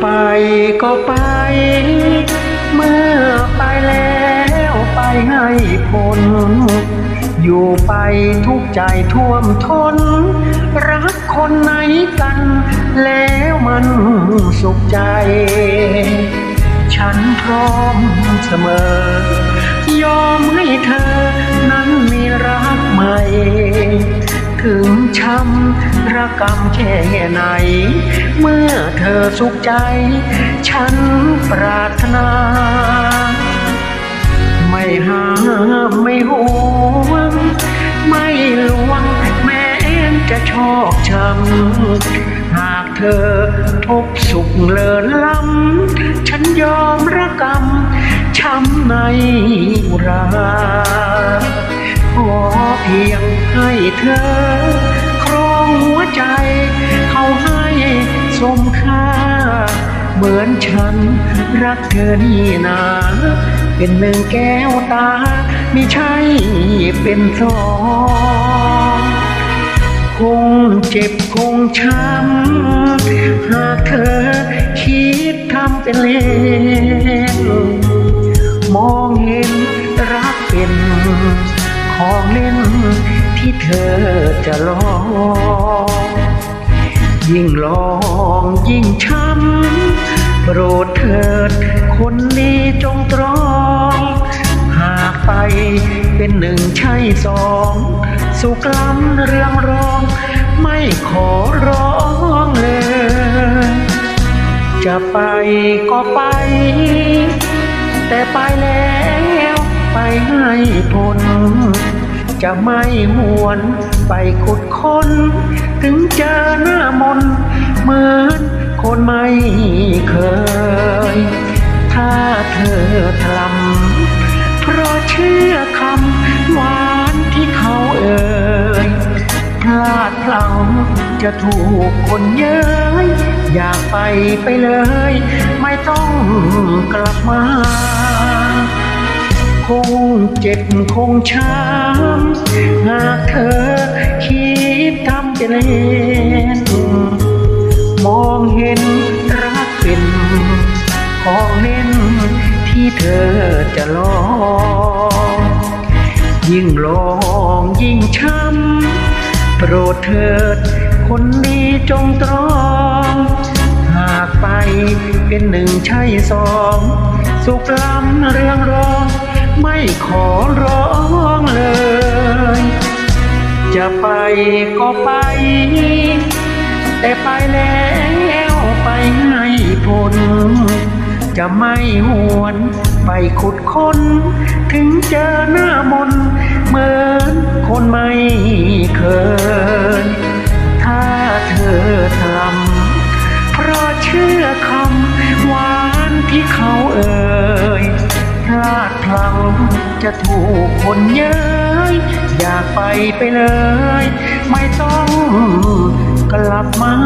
ไปก็ไป เมื่อไปแล้วไปให้พ้นอยู่ไปทุกใจท่วมทน รักคนไหนกัน แล้วมันสุขใจ ฉันพร้อมเสมอ ยอมให้เธ ถึงช้ำระกำแค่ไหน เมื่อเธอสุขใจ ฉันปรารถนา ไม่ห้ามไม่หวง ไม่ลวง แม้จะชอกช้ำหากเธอพบสุขเลินล้ำ ฉันยอมระกำช้ำในอุรา ขอเพียงให้เธอ ครองหัวใจ เขาให้สมค่า เหมือนฉันรักเธอนี่นา เป็นหนึ่งแก้วตา ไม่ใช่เป็นสองคงเจ็บคงช้ำหากเธอคิดทำเป็นเล่นมองเห็นรักเป็น ของเล่นที่เธอจะลอง ยิ่งลองยิ่งช้ำโปรดเถิดคนนี้จงตรอง หากไปเป็นหนึ่งใช่สอง สุขล้ำเรื่องรอง ไม่ขอร้องเลย จะไปก็ไป แต่ไปแล้วไปให้พ้น จะไม่หวนไปขุดค้น ถึงเจอหน้ามนเหมือนคนไม่เคย ถ้าเธอทำเพราะเชื่อคำหวานที่เขาเอ่ยพลาดพลั้งจะถูกคนเย้ยอยากไปไปเลย ไม่ต้องกลับมา คงช้ำหากเธอคิดทำเป็นเล่นมองเห็นรักเป็นของเล่นที่เธอจะลอง ยิ่งลองยิ่งช้ำโปรดเถิดคนดีจงตรองหากไปเป็นหนึ่งใช่สอง สุขล้ำเรื่องรอง ขอร้องเลย จะไปก็ไป แต่ไปแล้วไปให้พ้นจะไม่หวนไปขุดค้น ถึงเจอหน้ามนเหมือนคนไม่เคยถ้าเธอทำเพราะเชื่อคำหวานที่เขาเอ่ย พลาดพลั้งจะถูกคนเย้ยอยากไปไปเลย ไม่ต้องกลับมา